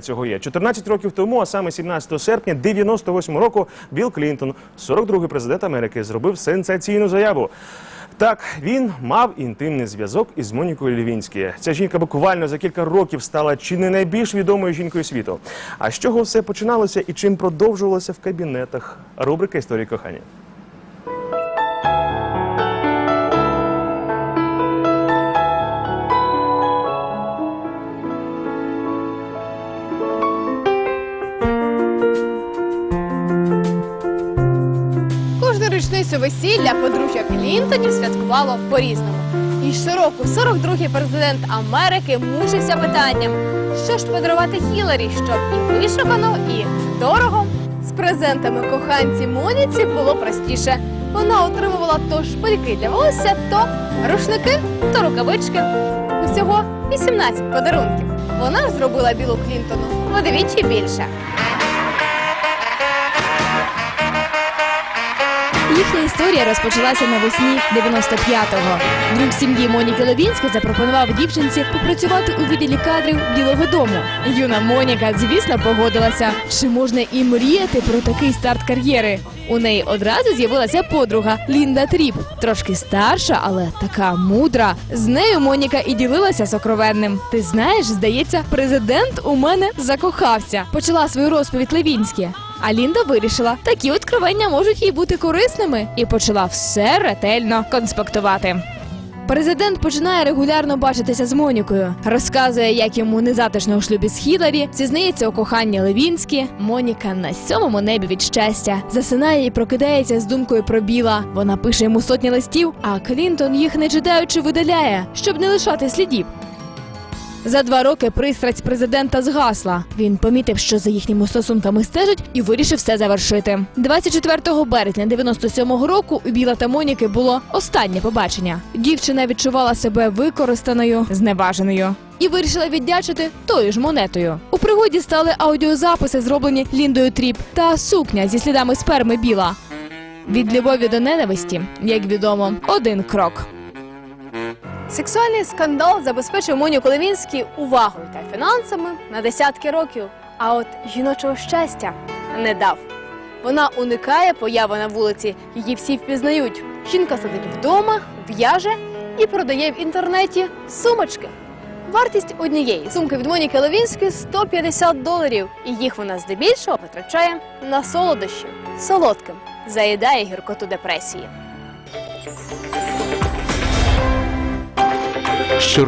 Цього є 14 років тому, а саме 17 серпня 98 року, Білл Клінтон, 42-й президент Америки, зробив сенсаційну заяву. Так, він мав інтимний зв'язок із Монікою Лівінські. Ця жінка буквально за кілька років стала чи не найбільш відомою жінкою світу. А з чого все починалося і чим продовжувалося в кабінетах? Рубрика історії кохання. Річницю весілля подружжя Клінтонів святкувало по-різному. І щороку 42-й президент Америки мучився питанням, що ж подарувати Хіларі, щоб і вишукано, і дорого. З презентами коханці Моніці було простіше. Вона отримувала то шпильки для волосся, то рушники, то рукавички. Усього 18 подарунків. Вона зробила Білу Клінтону вдвічі більше. Їхня історія розпочалася навесні 95-го. Друг сім'ї Моніки Левінської запропонував дівчинці попрацювати у відділі кадрів Білого Дому. Юна Моніка, звісно, погодилася. Чи можна і мріяти про такий старт кар'єри? У неї одразу з'явилася подруга Лінда Тріп, трошки старша, але така мудра. З нею Моніка і ділилася сокровенним. Ти знаєш, здається, президент у мене закохався. Почала свою розповідь Левінські. А Лінда вирішила, такі откровення можуть їй бути корисними, і почала все ретельно конспектувати. Президент починає регулярно бачитися з Монікою, розказує, як йому незатишно у шлюбі з Хіларі, зізнається у коханні Левінські. Моніка на сьомому небі від щастя засинає і прокидається з думкою про біла. Вона пише йому сотні листів, а Клінтон їх не читаючи видаляє, щоб не лишати слідів. За два роки пристрасть президента згасла. Він помітив, що за їхніми стосунками стежать, і вирішив все завершити. 24 березня 97-го року у Біла та Моніки було останнє побачення. Дівчина відчувала себе використаною, зневаженою. І вирішила віддячити тою ж монетою. У пригоді стали аудіозаписи, зроблені Ліндою Тріп, та сукня зі слідами сперми біла. Від любові до ненависті, як відомо, один крок. Сексуальний скандал забезпечив Моніку Левінській увагою та фінансами на десятки років. А от жіночого щастя не дав. Вона уникає появи на вулиці, її всі впізнають. Жінка сидить вдома, в'яже і продає в інтернеті сумочки. Вартість однієї сумки від Моніки Левінської 150 доларів, і їх вона здебільшого витрачає на солодощі солодким, заїдає гіркоту депресії. Sure.